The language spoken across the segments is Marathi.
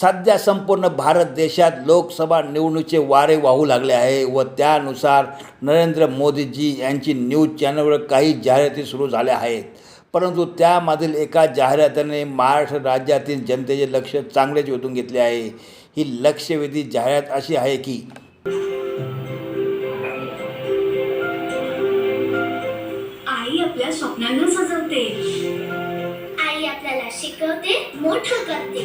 सध्या संपूर्ण भारत देशात लोकसभा निवडणुकीचे वारे वाहू लागले आहे व त्यानुसार नरेंद्र मोदीजी यांची न्यूज चॅनलवर काही जाहिराती सुरू झाल्या आहेत. परंतु त्यामधील एका जाहिरातीने महाराष्ट्र राज्यातील जनतेचे लक्ष चांगलेच वेधून घेतले आहे. ही लक्षवेधी जाहिरात अशी आहे की आई आपल्या स्वप्नांना सजवते. शिकवते मोठं करते.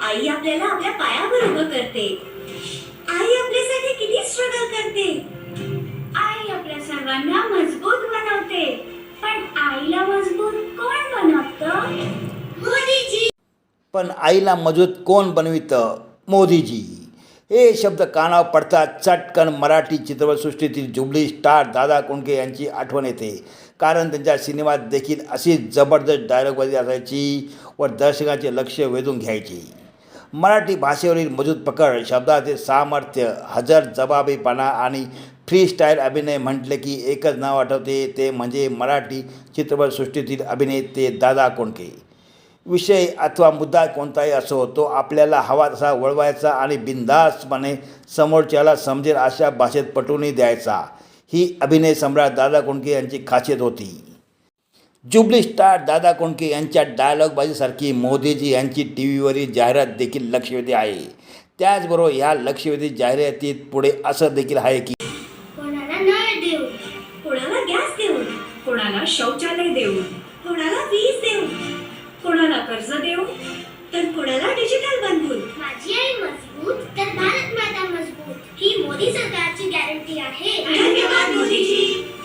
आई आपल्याला आपल्या पायावर उभं करते. आई आपल्यासाठी किती स्ट्रगल करते. आई आपल्या सर्वांना मजबूत बनवते. पण आईला मजबूत कोण बनवत? मोदीजी. पण आईला मजबूत कोण बनवितं? मोदीजी. हे शब्द कानावर पडतात चटकन मराठी चित्रपटसृष्टीतील जुबली स्टार दादा कोंडके यांची आठवण येते. कारण त्यांच्या सिनेमात देखील अशी जबरदस्त डायलॉगबाजी असायची व दर्शकांचे लक्ष वेधून घ्यायची. मराठी भाषेवरील मजबूत पकड शब्दाचे सामर्थ्य हजर जबाबीपणा आणि फ्री स्टाईल अभिनय म्हटले की एकच नाव आठवते ते म्हणजे मराठी चित्रपटसृष्टीतील अभिनेते दादा कोंडके. विषय अथवा मुद्दा कोणताही असो तो आपल्याला हवा तसा वळवायचा आणि बिनधास्तपणे समोरच्याला समजेल अशा भाषेत पटवूनही द्यायचा. ही अभिनय सम्राट दादा कोंडके यांची खासियत होती. जुबली स्टार दादा कोंडके यांच्या डायलॉगबाजीसारखी मोदीजी यांची टी व्हीवरील जाहिरात देखील लक्षवेधी आहे. त्याचबरोबर ह्या लक्षवेधी जाहिरातीत पुढे असं देखील आहे की कोणाला नळ देऊ कोणाला गॅस कोणाला शौचालय कोणाला वीज देऊ कोणाला कर्ज देऊ तर कोणाला आहे धन्यवाद मोदीजी.